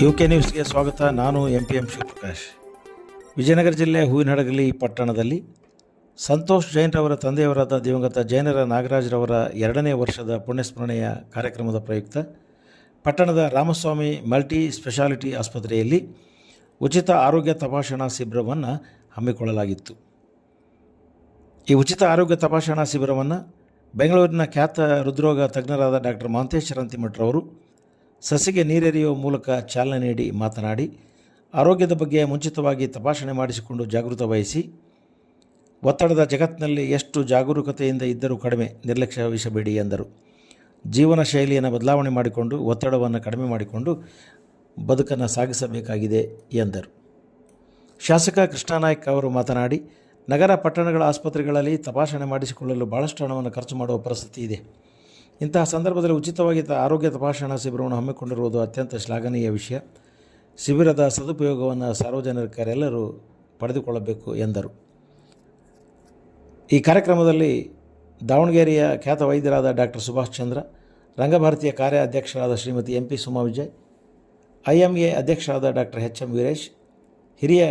U K ನ್ಯೂಸ್ಗೆ ಸ್ವಾಗತ. ನಾನು M P M Shivaprakash. Vijayanagara ಜಿಲ್ಲೆ ಹೂವಿನಹಡಗಲಿ ಪಟ್ಟಣದಲ್ಲಿ ಸಂತೋಷ್ ಜೈನ್ರವರ ತಂದೆಯವರಾದ ದಿವಂಗತ ಜೈನರ ನಾಗರಾಜ್ರವರ ಎರಡನೇ ವರ್ಷದ ಪುಣ್ಯಸ್ಮರಣೆಯ ಕಾರ್ಯಕ್ರಮದ ಪ್ರಯುಕ್ತ ಪಟ್ಟಣದ ರಾಮಸ್ವಾಮಿ ಮಲ್ಟಿ ಸ್ಪೆಷಾಲಿಟಿ ಆಸ್ಪತ್ರೆಯಲ್ಲಿ ಉಚಿತ ಆರೋಗ್ಯ ತಪಾಸಣಾ ಶಿಬಿರವನ್ನು ಹಮ್ಮಿಕೊಳ್ಳಲಾಗಿತ್ತು. ಈ ಉಚಿತ ಆರೋಗ್ಯ ತಪಾಸಣಾ ಶಿಬಿರವನ್ನು ಬೆಂಗಳೂರಿನ ಖ್ಯಾತ ಹೃದ್ರೋಗ ತಜ್ಞರಾದ ಡಾಕ್ಟರ್ ಮಹಂತೇಶ್ ರಂತಿಮಠರವರು ಸಸಿಗೆ ನೀರೆರೆಯುವ ಮೂಲಕ ಚಾಲನೆ ನೀಡಿ ಮಾತನಾಡಿ, ಆರೋಗ್ಯದ ಬಗ್ಗೆ ಮುಂಚಿತವಾಗಿ ತಪಾಸಣೆ ಮಾಡಿಸಿಕೊಂಡು ಜಾಗೃತ ವಹಿಸಿ, ಒತ್ತಡದ ಜಗತ್ತಿನಲ್ಲಿ ಎಷ್ಟು ಜಾಗರೂಕತೆಯಿಂದ ಇದ್ದರೂ ಕಡಿಮೆ ನಿರ್ಲಕ್ಷ್ಯ ವಹಿಸಬೇಡಿ ಎಂದರು. ಜೀವನ ಶೈಲಿಯನ್ನು ಬದಲಾವಣೆ ಮಾಡಿಕೊಂಡು, ಒತ್ತಡವನ್ನು ಕಡಿಮೆ ಮಾಡಿಕೊಂಡು ಬದುಕನ್ನು ಸಾಗಿಸಬೇಕಾಗಿದೆ ಎಂದರು. ಶಾಸಕ ಕೃಷ್ಣಾನಾಯ್ಕ ಅವರು ಮಾತನಾಡಿ, ನಗರ ಪಟ್ಟಣಗಳ ಆಸ್ಪತ್ರೆಗಳಲ್ಲಿ ತಪಾಸಣೆ ಮಾಡಿಸಿಕೊಳ್ಳಲು ಭಾಳಷ್ಟು ಹಣವನ್ನು ಖರ್ಚು ಮಾಡುವ ಪರಿಸ್ಥಿತಿ ಇದೆ. ಇಂತಹ ಸಂದರ್ಭದಲ್ಲಿ ಉಚಿತವಾಗಿ ಆರೋಗ್ಯ ತಪಾಸಣಾ ಶಿಬಿರವನ್ನು ಹಮ್ಮಿಕೊಂಡಿರುವುದು ಅತ್ಯಂತ ಶ್ಲಾಘನೀಯ ವಿಷಯ. ಶಿಬಿರದ ಸದುಪಯೋಗವನ್ನು ಸಾರ್ವಜನಿಕರೆಲ್ಲರೂ ಪಡೆದುಕೊಳ್ಳಬೇಕು ಎಂದರು. ಈ ಕಾರ್ಯಕ್ರಮದಲ್ಲಿ ದಾವಣಗೆರೆಯ ಖ್ಯಾತ ವೈದ್ಯರಾದ ಡಾಕ್ಟರ್ ಸುಭಾಷ್ ಚಂದ್ರ, ರಂಗಭಾರತಿಯ ಕಾರ್ಯಾಧ್ಯಕ್ಷರಾದ Shrimati M P Suma Vijay I M A ಅಧ್ಯಕ್ಷರಾದ ಡಾಕ್ಟರ್ ಎಚ್ ಎಂ ವೀರೇಶ್, ಹಿರಿಯ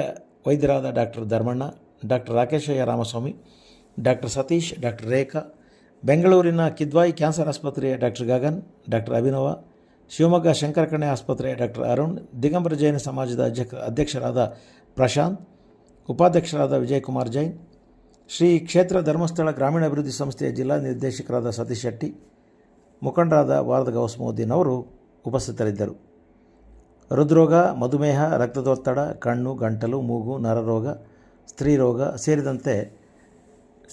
ವೈದ್ಯರಾದ doctor Dharmanna doctor Rakeshayya Ramaswamy doctor Satish doctor Rekha ಬೆಂಗಳೂರಿನ ಕಿದ್ವಾಯಿ ಕ್ಯಾನ್ಸರ್ ಆಸ್ಪತ್ರೆಯ ಡಾಕ್ಟರ್ ಗಗನ್, ಡಾಕ್ಟರ್ ಅಭಿನವ, ಶಿವಮೊಗ್ಗ ಶಂಕರಕಣೆ ಆಸ್ಪತ್ರೆಯ ಡಾಕ್ಟರ್ ಅರುಣ್, ದಿಗಂಬರ ಜೈನ ಸಮಾಜದ ಅಧ್ಯಕ್ಷ ಅಧ್ಯಕ್ಷರಾದ ಪ್ರಶಾಂತ್, ಉಪಾಧ್ಯಕ್ಷರಾದ ವಿಜಯಕುಮಾರ್ ಜೈನ್, ಶ್ರೀ ಕ್ಷೇತ್ರ ಧರ್ಮಸ್ಥಳ ಗ್ರಾಮೀಣಾಭಿವೃದ್ಧಿ ಸಂಸ್ಥೆಯ ಜಿಲ್ಲಾ ನಿರ್ದೇಶಕರಾದ ಸತೀಶ್ ಶೆಟ್ಟಿ, ಮುಖಂಡರಾದ ವಾರದ ಗೌಸ್ಮೋದ್ದೀನ್ ಅವರು ಉಪಸ್ಥಿತರಿದ್ದರು. ಹೃದ್ರೋಗ, ಮಧುಮೇಹ, ರಕ್ತದೊತ್ತಡ, ಕಣ್ಣು, ಗಂಟಲು, ಮೂಗು, ನರರೋಗ, ಸ್ತ್ರೀರೋಗ ಸೇರಿದಂತೆ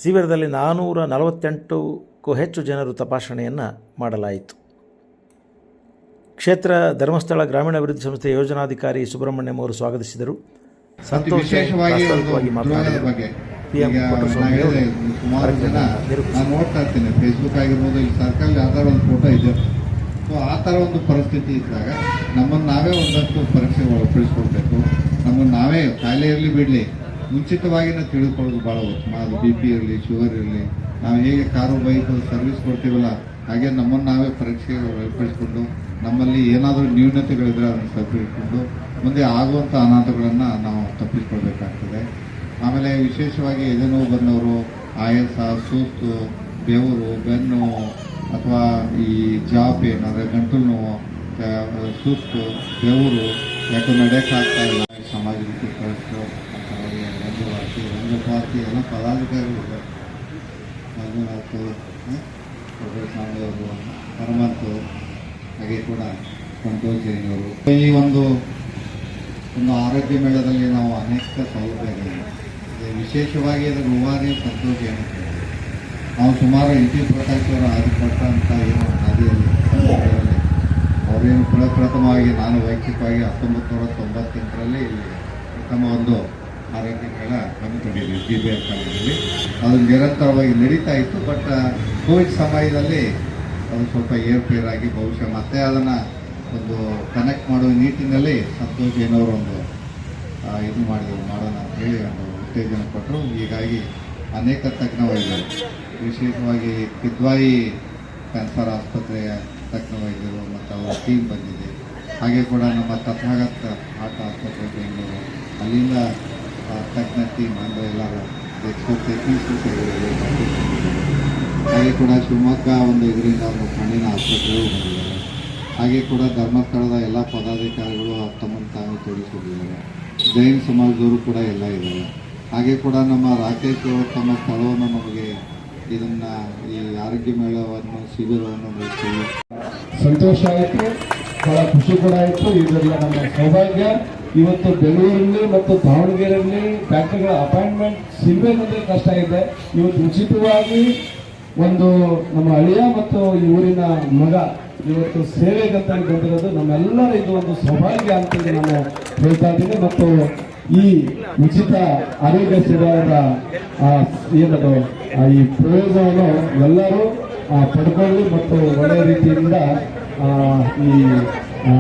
ಶಿಬಿರದಲ್ಲಿ ನಾನ್ನೂರ ನಲವತ್ತೆಂಟಕ್ಕೂ ಹೆಚ್ಚು ಜನರು ತಪಾಸಣೆಯನ್ನು ಮಾಡಲಾಯಿತು. ಕ್ಷೇತ್ರ ಧರ್ಮಸ್ಥಳ ಗ್ರಾಮೀಣಾಭಿವೃದ್ಧಿ ಸಂಸ್ಥೆ ಯೋಜನಾಧಿಕಾರಿ ಸುಬ್ರಹ್ಮಣ್ಯಂ ಅವರು ಸ್ವಾಗತಿಸಿದರು. ಸಂತೋಷ ಮಾತನಾಡಿದರು. ಸುಮಾರು ಜನ. ನಾನು ನೋಡ್ತಾ ಇರ್ತೀನಿ. ಫೇಸ್ಬುಕ್ ಆಗಿರ್ಬೋದು ಇಲ್ಲಿ ಸರ್ಕಲ್ ಯಾವ್ದಾರ ಒಂದು ಫೋಟೋ ಇದೆ. ಸೊ ಆ ಥರ ಒಂದು ಪರಿಸ್ಥಿತಿ ಇದ್ದಾಗ ನಮ್ಮನ್ನು ನಾವೇ ಒಂದಷ್ಟು ಪರೀಕ್ಷೆ ಒಳಪಡಿಸ್ಕೊಳ್ಬೇಕು ನಮ್ಮನ್ನು ನಾವೇ ಕಾಯಿಲೆ ಇರಲಿ ಬಿಡಲಿ. ಮುಂಚಿತವಾಗಿನೇ ತಿಳ್ಕೊಳ್ಳೋದು ಭಾಳ ಅದು ಬಿ ಪಿ ಇರಲಿ, ಶುಗರ್ ಇರಲಿ. ನಾವು ಹೇಗೆ ಕಾರು ಬೈಕ್ ಸರ್ವಿಸ್ ಕೊಡ್ತೀವಲ್ಲ, ಹಾಗೆ ನಮ್ಮನ್ನು ನಾವೇ ಪರೀಕ್ಷೆ ಒಳಪಡಿಸಿಕೊಂಡು, ನಮ್ಮಲ್ಲಿ ಏನಾದರೂ ನ್ಯೂನತೆಗಳಿದ್ರೆ ಅದನ್ನು ಸರಿಪಡಿಸಿಕೊಂಡು ಮುಂದೆ ಆಗುವಂಥ ಅನಾಥಗಳನ್ನು ನಾವು ತಪ್ಪಿಸ್ಕೊಳ್ಬೇಕಾಗ್ತದೆ. ಆಮೇಲೆ ವಿಶೇಷವಾಗಿ ಎದೆನೋವು ಬಂದವರು, ಆಯಾಸ ಸುಸ್ತು ಬೆವರು, ಬೆನ್ನು, ಅಥವಾ ಈ ಜಾ ಪೇನ್ ಅಂದರೆ ಗಂಟಲು ನೋವು ಸುಸ್ತು ಬೆವರು ಯಾಕೆ ನಡೆಯೋಕ್ಕಾಗ್ತಾ ಇಲ್ಲ. ಸಮಾಜಕ್ಕೆ ರಂಗಭಾರತಿ ಪಾರ್ಟಿ ಎಲ್ಲ ಪದಾಧಿಕಾರಿಗಳು ಮಂಜುನಾಥ್ ಅವರು ಹನುಮಂತು ಹಾಗೆ ಕೂಡ ಸಂತೋಷ್ ಜೈನ್ ಅವರು ಈ ಒಂದು ಒಂದು ಆರೋಗ್ಯ ಮೇಳದಲ್ಲಿ ನಾವು ಅನೇಕ ಸೌಲಭ್ಯಗಳಿವೆ ವಿಶೇಷವಾಗಿ ಅದರ ರೂವಾರಿ ಸಂತೋಷ ಏನಂತ ನಾವು ಸುಮಾರು ಇಂಟಿ ಪ್ರಕಾಶ್ ಅವರ ಏನೋ ಹಾದಿಯಲ್ಲಿ ಅವರೇನು ಪ್ರಪ್ರಥಮವಾಗಿ ನಾನು ವೈಯಕ್ತಿಕವಾಗಿ ಹತ್ತೊಂಬತ್ತು ನೂರ ತೊಂಬತ್ತೆಂಟರಲ್ಲಿ ಇಲ್ಲಿ ಪ್ರಥಮ ಒಂದು ಆರೋಗ್ಯ ಹಮ್ಮಿಕೊಂಡಿದ್ದೀವಿ ಜಿ ಬಿ ಆರ್ ಕಾಲೇಜಲ್ಲಿ ಅದು ನಿರಂತರವಾಗಿ ನಡೀತಾ ಇತ್ತು ಬಟ್ ಕೋವಿಡ್ ಸಮಯದಲ್ಲಿ ಅದು ಸ್ವಲ್ಪ ಏರ್ಪೇರ್ ಆಗಿ ಬಹುಶಃ ಮತ್ತೆ ಅದನ್ನು ಒಂದು ಕನೆಕ್ಟ್ ಮಾಡುವ ನಿಟ್ಟಿನಲ್ಲಿ ಸಂತೋಷ್ ಏನವರು ಒಂದು ಇದು ಮಾಡಿದರು, ಮಾಡೋಣ ಅಂತ ಹೇಳಿ ಒಂದು ಉತ್ತೇಜನ ಕೊಟ್ಟರು. ಹೀಗಾಗಿ ಅನೇಕ ತಜ್ಞ ವಿಶೇಷವಾಗಿ ಕಿದ್ವಾಯಿ ಕ್ಯಾನ್ಸರ್ ಆಸ್ಪತ್ರೆಯ ತಜ್ಞ ವೈದ್ಯರು ಮತ್ತು ಅವರ ಟೀಮ್ ಬಂದಿದೆ. ಹಾಗೆ ಕೂಡ ನಮ್ಮ ತಥಾಗತ ಆಟ ಆಸ್ಪತ್ರೆ ಬೆಂಗಳೂರು. ಅಲ್ಲಿಂದ ಟೀಮ್ ಅಂದರೆ ಎಲ್ಲರೂ ಹಾಗೆ ಕೂಡ ಶಿವಮೊಗ್ಗ ಒಂದು ಇದರಿಂದ ಒಂದು ಕಣ್ಣಿನ ಆಸ್ಪತ್ರೆಗಳು ಬಂದಿದ್ದಾರೆ. ಹಾಗೆ ಕೂಡ ಧರ್ಮಸ್ಥಳದ ಎಲ್ಲ ಪದಾಧಿಕಾರಿಗಳು ತಮ್ಮನ್ನು ತಾವೇ ತೋರಿಸಿದ್ದಾರೆ. ಜೈನ್ ಸಮಾಜದವರು ಕೂಡ ಎಲ್ಲ ಇದ್ದಾರೆ. ಹಾಗೆ ಕೂಡ ನಮ್ಮ ರಾಕೇಶ್ ಅವರು ತಮ್ಮ ಸ್ಥಳವನ್ನು ನಮಗೆ ಇದನ್ನ ಈ ಆರೋಗ್ಯ ಮೇಳವನ್ನು, ಶಿಬಿರವನ್ನು ನಡೆಸಿ ಸಂತೋಷ ಆಯಿತು. ಬಹಳ ಖುಷಿ ಕೂಡ ಆಯಿತು. ಇದೆಲ್ಲ ನಮ್ಮ ಸೌಭಾಗ್ಯ. ಇವತ್ತು ಬೆಂಗಳೂರಲ್ಲಿ ಮತ್ತು ದಾವಣಗೆರೆಯಲ್ಲಿ ಡಾಕ್ಟರ್ಗಳ ಅಪಾಯಿಂಟ್ಮೆಂಟ್ ಸಿಗಬೇಕಂದ್ರೆ ಕಷ್ಟ ಇದೆ ಇವತ್ತು ಉಚಿತವಾಗಿ ಒಂದು ನಮ್ಮ ಅಳಿಯ ಮತ್ತು ಈ ಊರಿನ ಮಗ ಇವತ್ತು ಸೇವೆಗಂತ ಬಂದಿರೋದು ನಮ್ಮೆಲ್ಲರ ಇದು ಒಂದು ಸೌಭಾಗ್ಯ ಅಂತೇಳಿ ನಾನು ಹೇಳ್ತಾ ಇದ್ದೀನಿ. ಮತ್ತು ಈ ಉಚಿತ ಆರೋಗ್ಯ ಆ, ಏನದು ಈ ಪ್ರಯೋಜನವನ್ನು ಎಲ್ಲರೂ ಪಡ್ಕೊಳ್ಳಿ ಮತ್ತು ಒಳ್ಳೆಯ ರೀತಿಯಿಂದ ಆ, ಈ ಆ,